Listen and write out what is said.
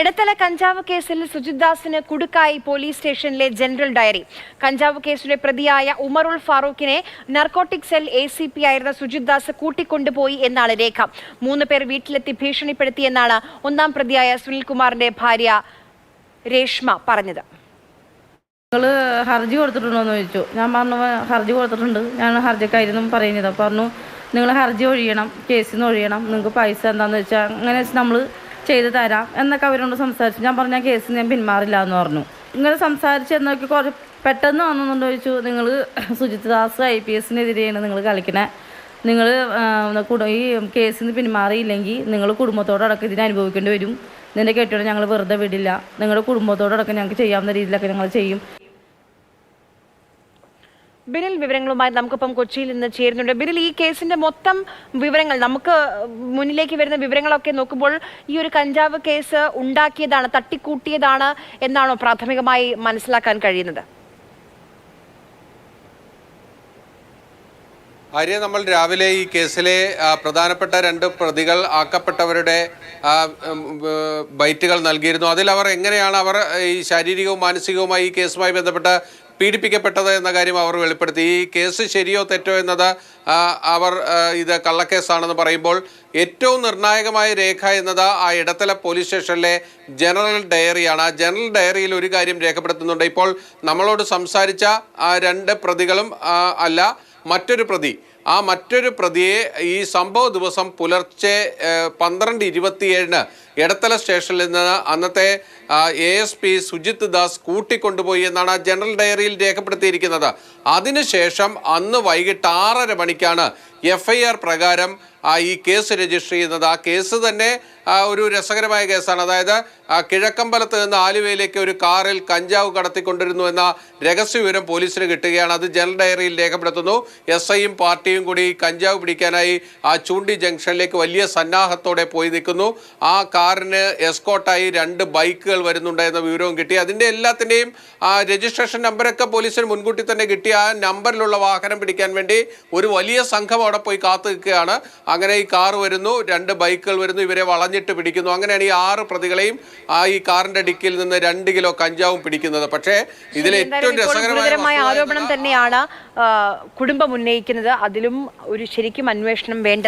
എടത്തല കഞ്ചാവ് കേസിൽ സുജിത് ദാസിന് കുടുക്കായി പോലീസ് സ്റ്റേഷനിലെ ജനറൽ ഡയറി. കഞ്ചാവ് കേസിലെ പ്രതിയായ Umarul ഫാറൂഖിനെ narcotic cell A C P ആയിരുന്ന സുജിത് ദാസ് കൂട്ടിക്കൊണ്ടുപോയി എന്നാണ് രേഖ. മൂന്ന് പേർ വീട്ടിലെത്തി ഭീഷണിപ്പെടുത്തിയെന്നാണ് ഒന്നാം പ്രതിയായ സുനിൽകുമാറിന്റെ ഭാര്യ രേഷ്മ പറഞ്ഞത്. നിങ്ങൾ ഹർജി കൊടുത്തിട്ടുണ്ടോ എന്ന് ചോദിച്ചു. ഞാൻ പറഞ്ഞു ഹർജി കൊടുത്തിട്ടുണ്ട്. ഞാൻ ഹർജിക്കായിരുന്നു പറയുന്നത്. പറഞ്ഞു നിങ്ങൾ ഹർജി ഒഴിയണം കേസിൽ നിന്ന് ഒഴിയണം. നിങ്ങൾക്ക് പൈസ എന്താണെന്ന് വെച്ചാൽ അങ്ങനെ നമ്മൾ ചെയ്ത് തരാം എന്നൊക്കെ അവരോട് സംസാരിച്ചു. ഞാൻ പറഞ്ഞ കേസ് ഞാൻ പിന്മാറില്ല എന്ന് പറഞ്ഞു. ഇങ്ങനെ സംസാരിച്ച് എന്നൊക്കെ കുറച്ച് പെട്ടെന്ന് വന്നെന്നുണ്ടോ ചോദിച്ചു. നിങ്ങൾ സുജിത് ദാസ് ഐ പി എസിനെതിരെയാണ് നിങ്ങൾ കളിക്കണേ. നിങ്ങൾ ഈ കേസിൽ നിന്ന് പിന്മാറിയില്ലെങ്കിൽ നിങ്ങൾ കുടുംബത്തോടൊക്കെ ഇതിനെ അനുഭവിക്കേണ്ടി വരും. നിന്റെ കെട്ടിയോടെ ഞങ്ങൾ വെറുതെ വിടില്ല. നിങ്ങളുടെ കുടുംബത്തോടൊക്കെ ഞങ്ങൾക്ക് ചെയ്യാവുന്ന രീതിയിലൊക്കെ ഞങ്ങൾ ചെയ്യും. ബിനിൽ വിവരങ്ങളുമായി നമുക്കിപ്പം കൊച്ചിയിൽ നിന്ന് ചേരുന്നുണ്ട്. ബിനിൽ ഈ കേസിന്റെ മൊത്തം വിവരങ്ങൾ നമുക്ക് മുന്നിലേക്ക് വരുന്ന വിവരങ്ങളൊക്കെ നോക്കുമ്പോൾ ഈ ഒരു കഞ്ചാവ് കേസ് ഉണ്ടാക്കിയതാണ് തട്ടിക്കൂട്ടിയതാണ് എന്നാണോ പ്രാഥമികമായി മനസ്സിലാക്കാൻ കഴിയുന്നത്? ആര്യ നമ്മൾ രാവിലെ ഈ കേസിലെ പ്രധാനപ്പെട്ട രണ്ട് പ്രതികൾ ആക്കപ്പെട്ടവരുടെ ബൈറ്റുകൾ നൽകിയിരുന്നു. അതിൽ അവർ എങ്ങനെയാണ് അവർ ഈ ശാരീരികവും മാനസികവുമായി ഈ കേസുമായി ബന്ധപ്പെട്ട് പീഡിപ്പിക്കപ്പെട്ടത് എന്ന കാര്യം അവർ വെളിപ്പെടുത്തി. ഈ കേസ് ശരിയോ തെറ്റോ എന്നത് അവർ ഇത് കള്ളക്കേസാണെന്ന് പറയുമ്പോൾ ഏറ്റവും നിർണായകമായ രേഖ എന്നത് ആ ഇടത്തല പോലീസ് സ്റ്റേഷനിലെ ജനറൽ ഡയറിയാണ്. ആ ജനറൽ ഡയറിയിൽ ഒരു കാര്യം രേഖപ്പെടുത്തുന്നുണ്ട്. ഇപ്പോൾ നമ്മളോട് സംസാരിച്ച ആ രണ്ട് പ്രതികളും അല്ല മറ്റൊരു പ്രതി ആ മറ്റൊരു പ്രതിയെ ഈ സംഭവ ദിവസം പുലർച്ചെ പന്ത്രണ്ട് ഇരുപത്തിയേഴിന് എടത്തല സ്റ്റേഷനിൽ നിന്ന് അന്നത്തെ A S P Sujith Das കൂട്ടിക്കൊണ്ടുപോയി എന്നാണ് ജനറൽ ഡയറിയിൽ രേഖപ്പെടുത്തിയിരിക്കുന്നത്. അതിനുശേഷം അന്ന് വൈകിട്ട് ആറര മണിക്കാണ് എഫ് ഐ ആർ പ്രകാരം ഈ കേസ് രജിസ്റ്റർ ചെയ്യുന്നത്. ആ കേസ് തന്നെ ഒരു രസകരമായ കേസാണ്. അതായത് കിഴക്കമ്പലത്ത് നിന്ന് ആലുവയിലേക്ക് ഒരു കാറിൽ കഞ്ചാവ് കടത്തിക്കൊണ്ടിരുന്നു എന്ന രഹസ്യ വിവരം പോലീസിന് കിട്ടുകയാണ്. അത് ജനറൽ ഡയറിയിൽ രേഖപ്പെടുത്തുന്നു. എസ് ഐയും പാർട്ടിയും കൂടി കഞ്ചാവ് പിടിക്കാനായി ആ ചൂണ്ടി ജംഗ്ഷനിലേക്ക് വലിയ സന്നാഹത്തോടെ പോയി നിൽക്കുന്നു. ആ കാറിന് എസ്കോട്ടായി രണ്ട് ബൈക്കുകൾ വരുന്നുണ്ടായിരുന്ന വിവരവും കിട്ടി. അതിന്റെ എല്ലാത്തിന്റെയും ആ രജിസ്ട്രേഷൻ നമ്പരൊക്കെ പോലീസിന് മുൻകൂട്ടി തന്നെ കിട്ടി. ആ നമ്പറിലുള്ള വാഹനം പിടിക്കാൻ വേണ്ടി ഒരു വലിയ സംഘം പോയി കാത്തു നിൽക്കുകയാണ്. അങ്ങനെ ഈ കാർ വരുന്നു രണ്ട് ബൈക്കുകൾ വരുന്നു ഇവരെ വളഞ്ഞിട്ട് പിടിക്കുന്നു. അങ്ങനെയാണ് ഈ ആറ് പ്രതികളെയും ആ ഈ കാറിന്റെ ഡിക്കിൽ നിന്ന് രണ്ട് കിലോ കഞ്ചാവും പിടിക്കുന്നത്. പക്ഷേ ഇതിൽ ഏറ്റവും രസകരമായ ആരോപണം തന്നെയാണ് കുടുംബം ഉന്നയിക്കുന്നത്. അതിലും ഒരു ശരിക്കും അന്വേഷണം വേണ്ടത്